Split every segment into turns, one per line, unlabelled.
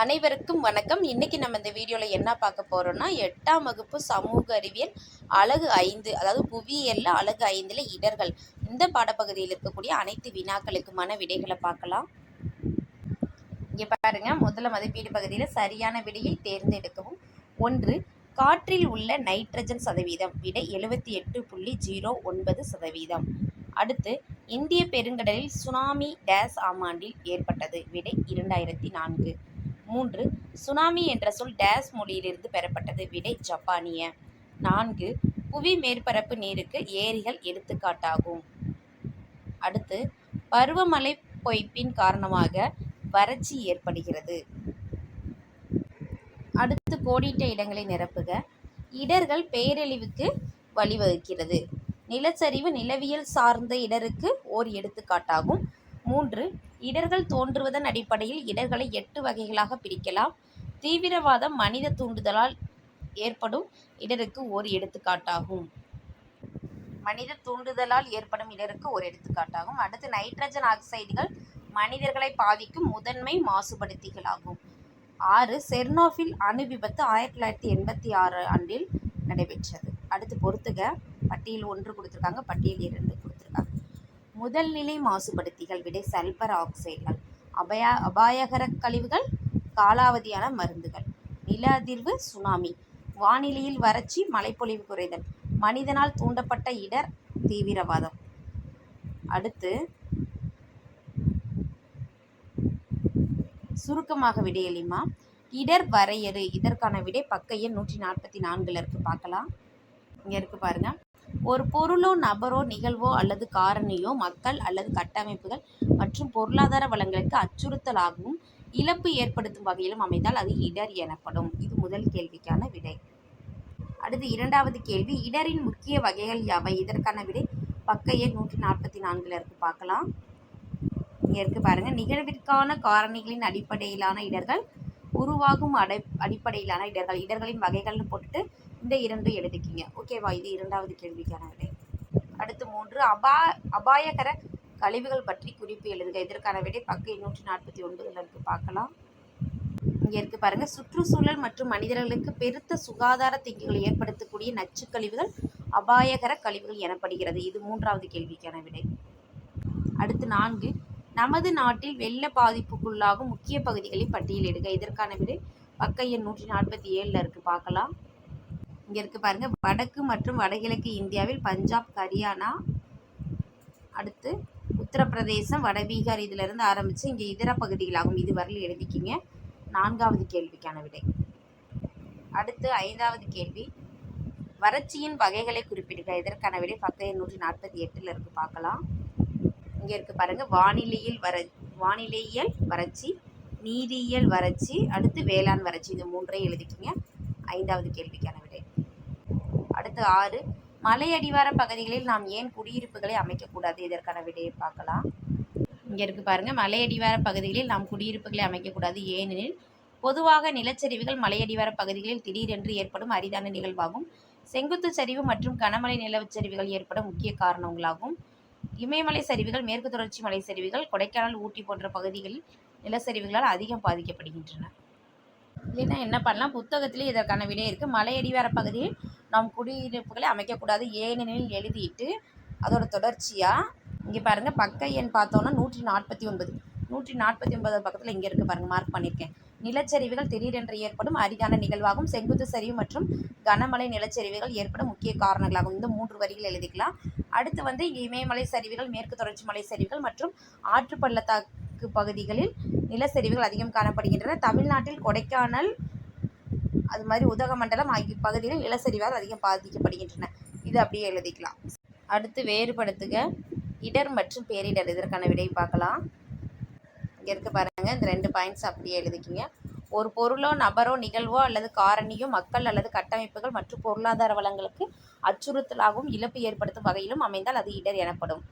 அனைவருக்கும் வணக்கம். இன்னைக்கு நம்ம இந்த வீடியோவில் என்ன பார்க்க போகிறோம்னா எட்டாம் வகுப்பு சமூக அறிவியல் அழகு ஐந்து அதாவது புவியியல் அழகு ஐந்தில் இடர்கள். இந்த பாடப்பகுதியில் இருக்கக்கூடிய அனைத்து வினாக்களுக்குமான விடைகளை பார்க்கலாம். இங்கே பாருங்க முதல்ல மதிப்பீடு பகுதியில் சரியான விடையை தேர்ந்தெடுக்கவும். ஒன்று காற்றில் உள்ள நைட்ரஜன் சதவீதம் விடை எழுபத்தி எட்டு புள்ளி ஜீரோ ஒன்பது சதவீதம். அடுத்து இந்திய பெருங்கடலில் சுனாமி டேஸ் ஆம் ஆண்டில் ஏற்பட்டது விடை இரண்டாயிரத்தி நான்கு. மூன்று சுனாமி என்ற சொல் டேஸ் மொழியிலிருந்து பெறப்பட்டது. விடை ஜப்பானிய. நான்கு புவி மேற்பரப்பு நீருக்கு ஏரிகள் எடுத்துக்காட்டாகும். அடுத்து பருவமழை பொய்ப்பின் காரணமாக வறட்சி ஏற்படுகிறது. அடுத்து கோடிட்ட இடங்களை நிரப்புக. இடர்கள் பேரழிவுக்கு வழிவகுக்கிறது. நிலச்சரிவு நிலவியல் சார்ந்த இடருக்கு ஓர் எடுத்துக்காட்டாகும். மூன்று இடர்கள் தோன்றுவதன் அடிப்படையில் இடர்களை எட்டு வகைகளாக பிரிக்கலாம். தீவிரவாதம் மனித தூண்டுதலால் ஏற்படும் இடருக்கு ஓர் எடுத்துக்காட்டாகும். மனித தூண்டுதலால் ஏற்படும் இடருக்கு ஒரு எடுத்துக்காட்டாகும். அடுத்து நைட்ரஜன் ஆக்சைடுகள் மனிதர்களை பாதிக்கும் முதன்மை மாசுபடுத்திகளாகும். ஆறு செர்னோஃபில் அணு விபத்து ஆயிரத்தி தொள்ளாயிரத்தி எண்பத்தி ஆறு ஆண்டில் நடைபெற்றது. அடுத்து பொறுத்துக பட்டியல் ஒன்று கொடுத்துருக்காங்க. பட்டியல் இரண்டு முதல் நிலை மாசுபடுத்திகள் விடை சல்பர் ஆக்சைடுகள். அபயா அபாயகர கழிவுகள் காலாவதியான மருந்துகள். நில அதிர்வு சுனாமி. வானிலையில் வறட்சி மழைப்பொழிவு குறைதல். மனிதனால் தூண்டப்பட்ட இடர் தீவிரவாதம். அடுத்து சுருக்கமாக விடையளிமா. இடர் வரையறு. இதற்கான விடை பக்க எண் நூற்றி நாற்பத்தி நான்கில் இருக்குது பார்க்கலாம். இங்கே இருக்குது பாருங்கள் ஒரு பொருளோ நபரோ நிகழ்வோ அல்லது காரணியோ மக்கள் அல்லது கட்டமைப்புகள் மற்றும் பொருளாதார வளங்களுக்கு அச்சுறுத்தலாகவும் இழப்பு ஏற்படுத்தும் வகையிலும் அமைந்தால் அது இடர் எனப்படும். இது முதல் கேள்விக்கான விடை. அடுத்து இரண்டாவது கேள்வி. இடரின் முக்கிய வகைகள் யாவை? இதற்கான விடை பக்கையை நூற்றி நாற்பத்தி நான்கில் இருக்கு. பார்க்கலாம். இருக்கு பாருங்க. நிகழ்விற்கான காரணிகளின் அடிப்படையிலான இடர்கள் உருவாகும் அடை அடிப்படையிலான இடர்கள். இடர்களின் வகைகள்னு போட்டுட்டு இந்த இரண்டு எழுதிக்கிங்க. ஓகேவா இது இரண்டாவது கேள்விக்கான விடை. அடுத்து மூன்று அபா அபாயகர கழிவுகள் பற்றி குறிப்பு எழுதுக. இதற்கான விடை பக்கம் நூற்றி நாற்பத்தி ஒன்பதுல இருக்கு. பார்க்கலாம். இங்கே இருக்கு பாருங்க. சுற்றுச்சூழல் மற்றும் மனிதர்களுக்கு பெருத்த சுகாதார திங்குகளை ஏற்படுத்தக்கூடிய நச்சு கழிவுகள் அபாயகர கழிவுகள் எனப்படுகிறது. இது மூன்றாவது கேள்விக்கான விடை. அடுத்து நான்கு நமது நாட்டில் வெள்ள பாதிப்புக்குள்ளாகும் முக்கிய பகுதிகளை பட்டியலிடுக. இதற்கான விடை பக்க எண் நூற்றி நாற்பத்தி ஏழில் இருக்கு. பார்க்கலாம். இங்கே இருக்குது பாருங்கள் வடக்கு மற்றும் வடகிழக்கு இந்தியாவில் பஞ்சாப் ஹரியானா அடுத்து உத்தரப்பிரதேசம் வடபீகார் இதிலிருந்து ஆரம்பித்து இங்கே இதர பகுதிகளாகும். இதுவரையில் எழுதிக்கிங்க. நான்காவது கேள்விக்கான விடை. அடுத்து ஐந்தாவது கேள்வி. வறட்சியின் வகைகளை குறிப்பிடுக. இதற்கான விடை பக்க எண்ணூற்றி நாற்பத்தி எட்டில் இருக்கு. பார்க்கலாம். இங்கே இருக்குது பாருங்கள் வானிலையில் வர வானிலையியல் வறட்சி நீரியல் வறட்சி அடுத்து வேளாண் வறட்சி. இது மூன்றையும் எழுதிக்கிங்க. ஐந்தாவது கேள்விக்கான விடை ஆறு மலையடிவார பகுதிகளில் நாம் ஏன் குடியிருப்புகளை அமைக்கக்கூடாது? இதற்கான விடையை பார்க்கலாம். இங்கே இருக்கு பாருங்க. மலையடிவார பகுதிகளில் நாம் குடியிருப்புகளை அமைக்கக்கூடாது. ஏனெனில் பொதுவாக நிலச்சரிவுகள் மலையடிவார பகுதிகளில் திடீரென்று ஏற்படும் அரிதான நிகழ்வாகும். செங்குத்து சரிவு மற்றும் கனமழை நிலச்சரிவுகள் ஏற்பட முக்கிய காரணங்களாகும். இமயமலை சரிவுகள் மேற்கு தொடர்ச்சி மலை சரிவுகள் கொடைக்கானல் ஊட்டி போன்ற பகுதிகளில் நிலச்சரிவுகளால் அதிகம் பாதிக்கப்படுகின்றன. இல்லைன்னா என்ன பண்ணலாம்? புத்தகத்திலே இதற்கான விடை இருக்குது மலையடிவார பகுதியில் நாம் குடியிருப்புகளை அமைக்கக்கூடாது ஏனெனில் எழுதிட்டு அதோட தொடர்ச்சியாக இங்கே பாருங்கள் பக்க எண் பார்த்தோன்னா நூற்றி நாற்பத்தி ஒன்பது. நூற்றி நாற்பத்தி ஒன்பது பக்கத்தில் இங்கே இருக்குது பாருங்கள் மார்க் பண்ணியிருக்கேன். நிலச்சரிவுகள் திடீரென்று ஏற்படும் அரிதான நிகழ்வாகும். செங்குத்து சரிவு மற்றும் கனமழை நிலச்சரிவுகள் ஏற்படும் முக்கிய காரணங்களாகும். இந்த மூன்று வரிகள் எழுதிக்கலாம். அடுத்து வந்து இங்கே இமயமலை சரிவுகள் மேற்கு தொடர்ச்சி மலை சரிவுகள் மற்றும் ஆற்று பள்ளத்தாக்கு பகுதிகளில் நிலச்சரிவுகள் அதிகம் காணப்படுகின்றன. தமிழ்நாட்டில் கொடைக்கானல் அது மாதிரி உதகமண்டலம் ஆகிய பகுதிகளில் நிலச்சரிவால் அதிகம் பாதிக்கப்படுகின்றன. இது அப்படியே எழுதிக்கலாம். அடுத்து வேறுபடுத்துக. இடர் மற்றும் பேரிடர் இதற்கான விடை பார்க்கலாம். இங்கே இருக்க பாருங்க இந்த ரெண்டு பாயிண்ட்ஸ் அப்படியே எழுதிக்கிங்க. ஒரு பொருளோ நபரோ நிகழ்வோ அல்லது காரணியோ மக்கள் அல்லது கட்டமைப்புகள் மற்றும் பொருளாதார வளங்களுக்கு அச்சுறுத்தலாகவும் இழப்பு ஏற்படுத்தும் வகையிலும் அமைந்தால் அது இடர் எனப்படும்.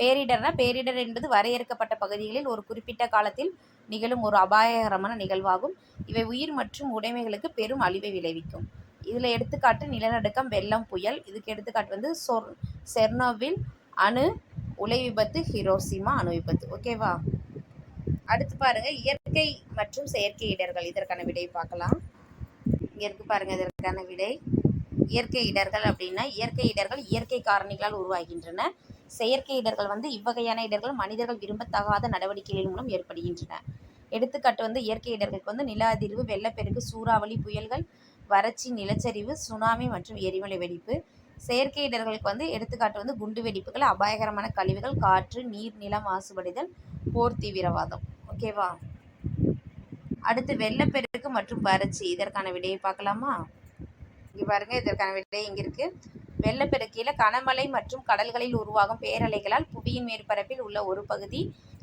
பேரிடர்னா பேரிடர் என்பது வரையறுக்கப்பட்ட பகுதிகளில் ஒரு குறிப்பிட்ட காலத்தில் நிகழும் ஒரு அபாயகரமான நிகழ்வாகும். இவை உயிர் மற்றும் உடைமைகளுக்கு பெரும் அழிவை விளைவிக்கும். இதில் எடுத்துக்காட்டு நிலநடுக்கம் வெள்ளம் புயல். இதுக்கு எடுத்துக்காட்டு வந்து சொர் செர்னோவில் அணு உலை விபத்து ஹிரோசிமா அணு விபத்து. ஓகேவா அடுத்து பாருங்க இயற்கை மற்றும் செயற்கை இடர்கள். இதற்கான விடை பார்க்கலாம். இங்க இருக்கு பாருங்க இதற்கான விடை. இயற்கை இடர்கள் அப்படின்னா இயற்கை இடர்கள் இயற்கை காரணிகளால் உருவாகின்றன. செயற்கை இடர்கள் வந்து இவ்வகையான இடர்கள் மனிதர்கள் விரும்பத்தகாத நடவடிக்கைகளின் மூலம் ஏற்படுகின்றன. எடுத்துக்காட்டு வந்து இயற்கை இடர்களுக்கு வந்து நில அதிர்வு வெள்ளப்பெருக்கு சூறாவளி புயல்கள் வறட்சி நிலச்சரிவு சுனாமி மற்றும் எரிமலை வெடிப்பு. செயற்கை இடர்களுக்கு வந்து எடுத்துக்காட்டு வந்து குண்டு வெடிப்புகள் அபாயகரமான கழிவுகள் காற்று நீர் நிலம் மாசுபடுதல் போர் தீவிரவாதம். ஓகேவா அடுத்து வெள்ளப்பெருக்கு மற்றும் வறட்சி. இதற்கான விடையை பார்க்கலாமா? இங்கே பாருங்க இதற்கான விடை இங்கே இருக்குது வெள்ளப்பெருக்கியில் கனமழை மற்றும் கடல்களில் உருவாகும் பேரலைகளால் புவியின் மேற்பரப்பில் உள்ள ஒரு பகுதி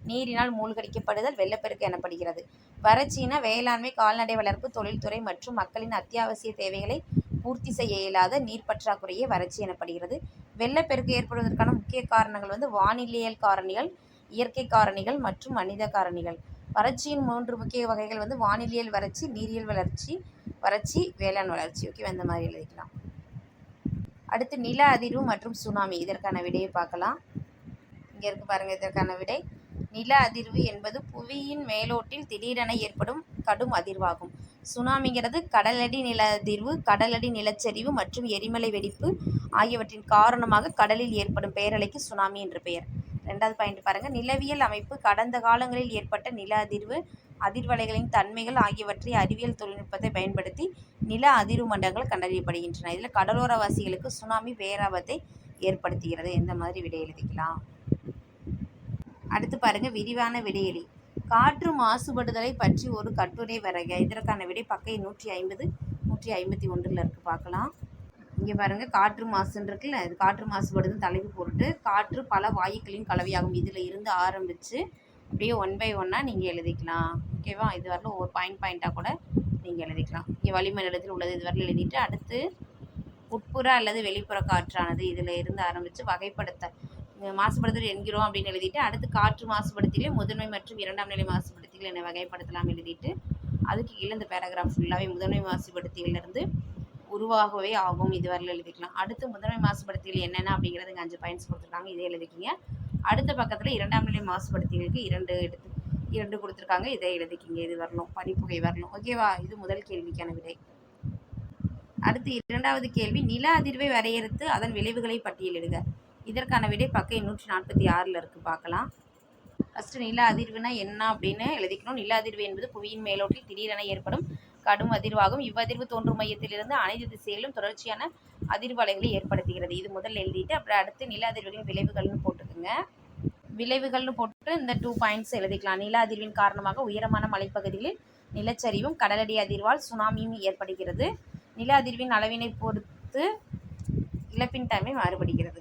நீரினால் மூழ்கடிக்கப்படுதல் வெள்ளப்பெருக்கு எனப்படுகிறது. வறட்சியின வேளாண்மை கால்நடை வளர்ப்பு தொழில்துறை மற்றும் மக்களின் அத்தியாவசிய தேவைகளை பூர்த்தி செய்ய இயலாத நீர் பற்றாக்குறையே வறட்சி எனப்படுகிறது. வெள்ளப்பெருக்கு ஏற்படுவதற்கான முக்கிய காரணங்கள் வந்து வானிலையியல் காரணிகள் இயற்கை காரணிகள் மற்றும் மனித காரணிகள். வறட்சியின் மூன்று முக்கிய வகைகள் வந்து வானிலையியல் வறட்சி நீரியல் வளர்ச்சி வறட்சி வேளாண் வளர்ச்சி. ஓகே அந்த மாதிரி எழுதிக்கலாம். அடுத்து நில அதிர்வு மற்றும் சுனாமி. இதற்கான விடையை பார்க்கலாம். இங்கே இருக்கு பாருங்க இதற்கான விடை. நில அதிர்வு என்பது புவியின் மேலோட்டில் திடீரென ஏற்படும் கடும் அதிர்வாகும். சுனாமிங்கிறது கடலடி நில அதிர்வு கடலடி நிலச்சரிவு மற்றும் எரிமலை வெடிப்பு ஆகியவற்றின் காரணமாக கடலில் ஏற்படும் பேரலைக்கு சுனாமி என்று பெயர். ரெண்டாவது பாயிண்ட் பாருங்க. நிலவியல் அமைப்பு கடந்த காலங்களில் ஏற்பட்ட நில அதிர்வு அதிர்வலைகளின் தன்மைகள் ஆகியவற்றை அறிவியல் தொழில்நுட்பத்தை பயன்படுத்தி நில அதிர்வு மண்டலங்கள் கண்டறியப்படுகின்றன. இதில் கடலோரவாசிகளுக்கு சுனாமி பேராபத்தை ஏற்படுத்துகிறது. இந்த மாதிரி விடை எழுதிக்கலாம். அடுத்து பாருங்க விரிவான விடையெளி. காற்று மாசுபடுதலை பற்றி ஒரு கட்டுரை வரைக. இதற்கான விடை பக்கை நூற்றி ஐம்பது நூற்றி ஐம்பத்தி ஒன்றில் இருக்கு. பார்க்கலாம். இங்கே பாருங்க காற்று மாசுன்னு இருக்குல்ல? இது காற்று மாசுபடுதல் தலைப்பு பொருட்டு காற்று பல வாயுக்களின் கலவையாகும். இதில் இருந்து ஆரம்பித்து அப்படியே ஒன் பை ஒன்னாக நீங்கள் எழுதிக்கலாம். ஓகேவா இது வரலும் ஒரு பாயிண்ட் பாயிண்ட்டாக கூட நீங்கள் எழுதிக்கலாம். இங்கே வளிமண்டலத்தில் உள்ளது இதுவரையில் எழுதிட்டு அடுத்து உட்புற அல்லது வெளிப்புற காற்றானது இதில் இருந்து ஆரம்பித்து வகைப்படுத்த மாசுபடுத்தல் என்கிறோம் அப்படின்னு எழுதிட்டு அடுத்து காற்று மாசுபடுத்திலே முதன்மை மற்றும் இரண்டாம் நிலை மாசுபடுத்திகள் என வகைப்படுத்தலாம் எழுதிட்டு அதுக்கு கீழே இந்த பேராகிராஃப் ஃபுல்லாகவே முதன்மை மாசுபடுத்தியிலிருந்து உருவாகவே ஆகும். இதுவரையில் எழுதிக்கலாம். அடுத்து முதன்மை மாசுபடுத்திகள் என்னென்ன அப்படிங்கிறது இங்கே அஞ்சு பாயிண்ட்ஸ் கொடுத்துருக்காங்க. இதே எழுதிக்கிங்க. அடுத்த பக்கத்தில் இரண்டாம் நிலை மாசுபடுத்திகளுக்கு இரண்டு எடுத்து இரண்டு கொடுத்துருக்காங்க. இதை எழுதிக்கிங்க. இது வரணும். பனிப்புகை வரணும். ஓகேவா இது முதல் கேள்விக்கான விடை. அடுத்து இரண்டாவது கேள்வி நில அதிர்வை வரையறுத்து அதன் விளைவுகளை பட்டியலிடுக இதற்கான விடை பக்க நூற்றி நாற்பத்தி ஆறில் இருக்குது பார்க்கலாம். ஃபஸ்ட்டு நில அதிர்வுனா என்ன அப்படின்னு எழுதிக்கணும். நில அதிர்வு என்பது புவியின் மேலோட்டில் திடீரென ஏற்படும் கடும் அதிர்வாகும் இவ்வதிர்வு தோன்றும் மையத்திலிருந்து அனைத்து திசைகளிலும் தொடர்ச்சியான அதிர்வலைகளை ஏற்படுத்துகிறது. இது முதல்ல எழுதிட்டு அப்புறம் அடுத்து நில அதிர்வுகளின் விளைவுகள்னு போட்டுக்குங்க. விளைவுகள்னு போட்டு இந்த டூ பாயிண்ட்ஸ் எழுதிக்கலாம். நில அதிர்வின் காரணமாக உயரமான மலைப்பகுதிகளில் நிலச்சரிவும் கடலடி அதிர்வால் சுனாமியும் ஏற்படுகிறது. நில அதிர்வின் அளவினை பொறுத்து இழப்பின் தன்மை மாறுபடுகிறது.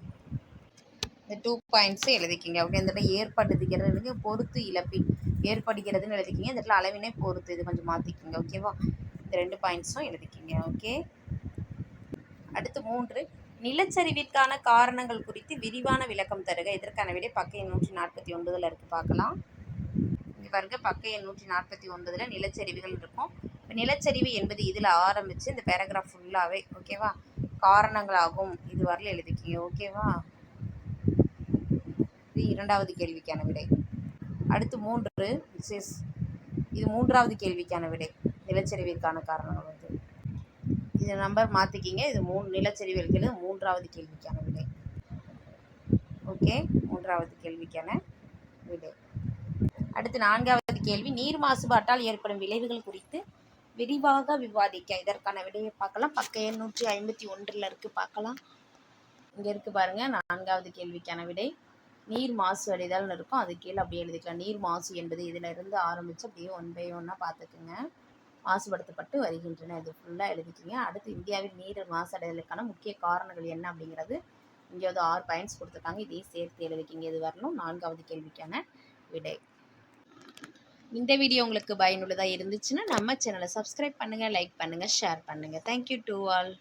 இந்த டூ பாயிண்ட்ஸை எழுதிக்கிங்க. ஓகே இந்த இடத்துல ஏற்படுத்துகிறது பொறுத்து இழப்பின் ஏற்படுகிறதுன்னு எழுதிக்கிங்க. இந்த இடத்துல அளவினை பொறுத்து இது கொஞ்சம் மாற்றிக்கிங்க ஓகேவா இந்த ரெண்டு பாயிண்ட்ஸும் எழுதிக்கிங்க. ஓகே அடுத்து மூன்று. நிலச்சரிவிற்கான காரணங்கள் குறித்து விரிவான விளக்கம் தருக. இதற்கான விட பக்க எண் நூற்றி நாற்பத்தி ஒன்பதில் இருக்குது பார்க்கலாம். இங்கே பாருங்க. பக்க எண் நூற்றி நாற்பத்தி ஒன்பதில் நிலச்சரிவுகள் இருக்கும். இப்போ நிலச்சரிவு என்பது இதில் ஆரம்பித்து இந்த பேராகிராஃப் ஃபுல்லாகவே ஓகேவா காரணங்களாகும். இது வரல எழுதிக்கிங்க. ஓகேவா இது இரண்டாவது கேள்விக்கான விடை. அடுத்து மூன்று விசேஷ் இது மூன்றாவது கேள்விக்கான விடை. நிலச்சரிவிற்கான காரணங்கள் வந்து. இது நம்பர் மாற்றிக்கிங்க இது மூணு நிலச்சரிவு இருக்கிறது மூன்றாவது கேள்விக்கான விடை. ஓகே மூன்றாவது கேள்விக்கான விடை. அடுத்து நான்காவது கேள்வி. நீர் மாசுபாட்டால் ஏற்படும் விளைவுகள் குறித்து விரிவாக விவாதிக்க. இதற்கான விடையை பார்க்கலாம். பக்க எண்ணூற்றி ஐம்பத்தி ஒன்றில் இருக்குது பார்க்கலாம். இங்கே இருக்குது பாருங்கள் நான்காவது கேள்விக்கான விடை. நீர் மாசு அடைதல்னு இருக்கும். அது கீழே அப்படியே எழுதிக்கலாம். நீர் மாசு என்பது இதில் இருந்து ஆரம்பித்து அப்படியே ஒன் பை ஒன்னாக பார்த்துக்குங்க. மாசுபடுத்தப்பட்டு வருகின்றன. இது ஃபுல்லாக எழுதிக்கிங்க. அடுத்து இந்தியாவில் நீர் மாசடைதலுக்கான முக்கிய காரணங்கள் என்ன அப்படிங்கிறது இங்கே வந்து ஆறு பாயிண்ட்ஸ் கொடுத்துருக்காங்க. இதையும் சேர்த்து எழுதிக்கிங்க. இது வரணும். நான்காவது கேள்விக்கான விடை. இந்த வீடியோ உங்களுக்கு பயனுள்ளதாக இருந்துச்சுன்னா நம்ம சேனலை சப்ஸ்கிரைப் பண்ணுங்கள் லைக் பண்ணுங்கள் ஷேர் பண்ணுங்கள் தேங்க்யூ டு ஆல்